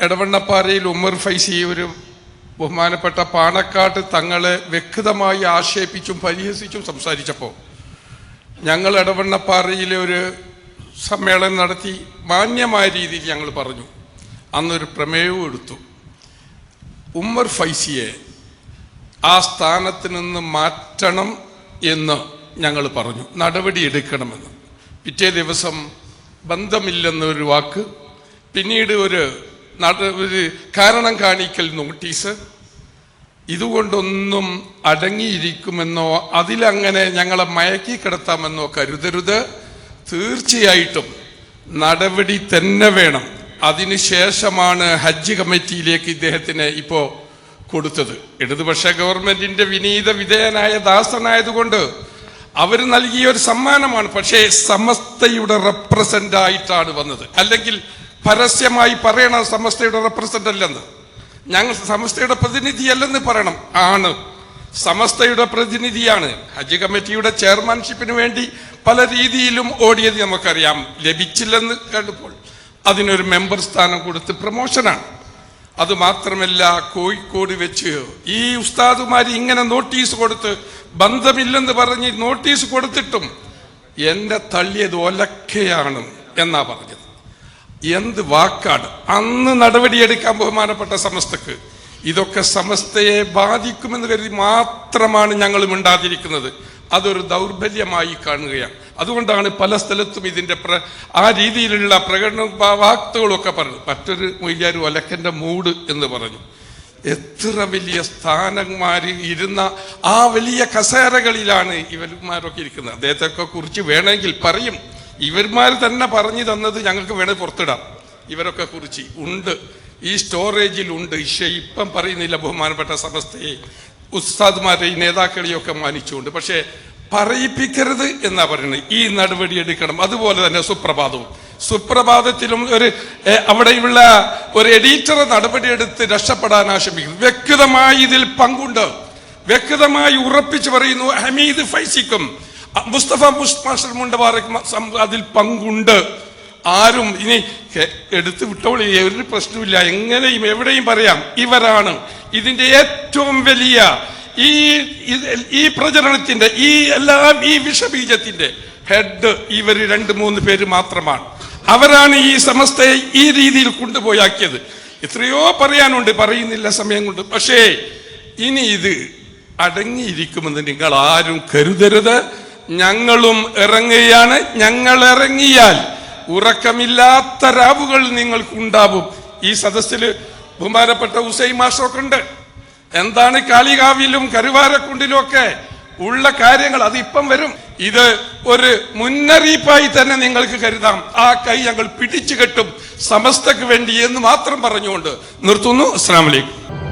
എടവണ്ണപ്പാറയിൽ ഉമ്മർ ഫൈസി ഒരു ബഹുമാനപ്പെട്ട പാണക്കാട്ട് തങ്ങളെ വ്യക്തമായി ആക്ഷേപിച്ചും പരിഹസിച്ചും സംസാരിച്ചപ്പോൾ ഞങ്ങൾ എടവണ്ണപ്പാറയിലെ ഒരു സമ്മേളനം നടത്തി മാന്യമായ രീതിയിൽ ഞങ്ങൾ പറഞ്ഞു. അന്നൊരു പ്രമേയവും എടുത്തു. ഉമ്മർ ഫൈസിയെ ആ സ്ഥാനത്ത് നിന്ന് മാറ്റണം എന്ന് ഞങ്ങൾ പറഞ്ഞു. നടപടി എടുക്കണമെന്ന്. പിറ്റേ ദിവസം ബന്ധമില്ലെന്നൊരു വാക്ക് പിന്നീട് ഒരു കാരണം കാണിക്കൽ നോട്ടീസ് ഇതുകൊണ്ടൊന്നും അടങ്ങിയിരിക്കുമെന്നോ അതിലങ്ങനെ ഞങ്ങളെ മയക്കി കിടത്താമെന്നോ കരുതരുത്. തീർച്ചയായിട്ടും നടപടി തന്നെ വേണം. അതിനുശേഷമാണ് ഹജ്ജ് കമ്മിറ്റിയിലേക്ക് ഇദ്ദേഹത്തിന് ഇപ്പോൾ കൊടുത്തത്. ഇടതുപക്ഷ ഗവൺമെന്റിന്റെ വിനീത വിധേയനായ ദാസനായതുകൊണ്ട് അവർ നൽകിയ ഒരു സമ്മാനമാണ്. പക്ഷേ സമസ്തയുടെ റെപ്രസെന്റ് ആയിട്ടാണ് വന്നത്. അല്ലെങ്കിൽ പരസ്യമായി പറയണം സമസ്തയുടെ റെപ്രസെന്റ് അല്ലെന്ന് ഞങ്ങൾ സമസ്തയുടെ പ്രതിനിധിയല്ലെന്ന് പറയണം. ആണ്. സമസ്തയുടെ പ്രതിനിധിയാണ്. ഹജ്ജ് കമ്മിറ്റിയുടെ ചെയർമാൻഷിപ്പിന് വേണ്ടി പല രീതിയിലും ഓടിയത് നമുക്കറിയാം. ലഭിച്ചില്ലെന്ന് കണ്ടപ്പോൾ അതിനൊരു മെമ്പർ സ്ഥാനം കൊടുത്ത് പ്രൊമോഷനാണ്. അത് മാത്രമല്ല കോഴിക്കോട് വെച്ച് ഈ ഉസ്താദുമാർ ഇങ്ങനെ നോട്ടീസ് കൊടുത്ത് ബന്ധമില്ലെന്ന് പറഞ്ഞ് നോട്ടീസ് കൊടുത്തിട്ടും എന്നെ തള്ളിയത് ഒലക്കയാണ് എന്നാ പറഞ്ഞത്. എന്ത് വാക്കാണ്? അന്ന് നടപടിയെടുക്കാൻ ബഹുമാനപ്പെട്ട സമസ്തക്ക് ഇതൊക്കെ സമസ്തയെ ബാധിക്കുമെന്ന് കരുതി മാത്രമാണ് ഞങ്ങൾ മിണ്ടാതിരിക്കുന്നത്. അതൊരു ദൗർബല്യമായി കാണുകയാണ്. അതുകൊണ്ടാണ് പല സ്ഥലത്തും ഇതിന്റെ പ്ര ആ രീതിയിലുള്ള പ്രകടന വാക്തകളൊക്കെ പറഞ്ഞു മറ്റൊരു മൊയ്യാർ ഒലക്കന്റെ മൂട് എന്ന് പറഞ്ഞു. എത്ര വലിയ സ്ഥാനന്മാർ ഇരുന്ന ആ വലിയ കസേരകളിലാണ് ഇവന്മാരൊക്കെ ഇരിക്കുന്നത്. അദ്ദേഹത്തെയൊക്കെ കുറിച്ച് വേണമെങ്കിൽ പറയും. ഇവന്മാർ തന്നെ പറഞ്ഞു തന്നത് ഞങ്ങൾക്ക് വേണേൽ പുറത്തിടാം. ഇവരൊക്കെ കുറിച്ച് ഉണ്ട്. ഈ സ്റ്റോറേജിൽ ഉണ്ട് പക്ഷേ ഇപ്പം പറയുന്നില്ല ബഹുമാനപ്പെട്ട സമസ്തയെ. ഉസ്താദ്മാരെ ഈ നേതാക്കളെയൊക്കെ മാനിച്ചുകൊണ്ട്. പക്ഷേ പറയിപ്പിക്കരുത് എന്നാ പറയുന്നത്. ഈ നടപടി എടുക്കണം. അതുപോലെ തന്നെ സുപ്രഭാതവും. സുപ്രഭാതത്തിലും ഒരു അവിടെയുള്ള ഒരു എഡിറ്റർ നടപടിയെടുത്ത് രക്ഷപ്പെടാൻ ആശംസിക്കുന്നു. വ്യക്തമായി ഇതിൽ പങ്കുണ്ട്. വ്യക്തമായി ഉറപ്പിച്ചു പറയുന്നു ഹമീദ് ഫൈസിക്കും മുസ്തഫ മുസ് മാസ്റ്റർ മുണ്ടവാറയ്ക്കും സം- അതിൽ പങ്കുണ്ട്. ആരും ഇനി എടുത്തു വിട്ടോളി ഒരു പ്രശ്നമില്ല എങ്ങനെയും എവിടെയും പറയാം ഇവരാണ് ഇതിന്റെ ഏറ്റവും വലിയ ഈ ഈ പ്രചരണത്തിന്റെ ഈ എല്ലാം ഈ വിഷബീജത്തിന്റെ ഹെഡ് ഇവർ രണ്ട് മൂന്ന് പേര് മാത്രമാണ്. അവരാണ് ഈ സമസ്തയെ ഈ രീതിയിൽ കൊണ്ടുപോയാക്കിയത്. എത്രയോ പറയാനുണ്ട് പറയുന്നില്ല സമയം കൊണ്ട്. പക്ഷേ ഇനി ഇത് അടങ്ങിയിരിക്കുമെന്ന് നിങ്ങൾ ആരും കരുതരുത്. ഞങ്ങളും ഇറങ്ങുകയാണ്. ഞങ്ങൾ ഇറങ്ങിയാൽ ഉറക്കമില്ലാത്ത രാവുകൾ നിങ്ങൾക്കുണ്ടാവും. ഈ സദസ്സിൽ ബഹുമാനപ്പെട്ട ഹുസൈൻ മാഷൊക്കെ ഉണ്ട് എന്താണ് കാളികാവിലും കരുവാരക്കുണ്ടിലും ഒക്കെ ഉള്ള കാര്യങ്ങൾ? അതിപ്പം വരും. ഇത് ഒരു മുന്നറിയിപ്പായി തന്നെ നിങ്ങൾക്ക് കരുതാം. ആ കൈ ഞങ്ങൾ പിടിച്ചു കെട്ടും. സമസ്തക്ക് വേണ്ടി എന്ന് മാത്രം പറഞ്ഞുകൊണ്ട് നിർത്തുന്നു. അസ്സാം വലൈക്കും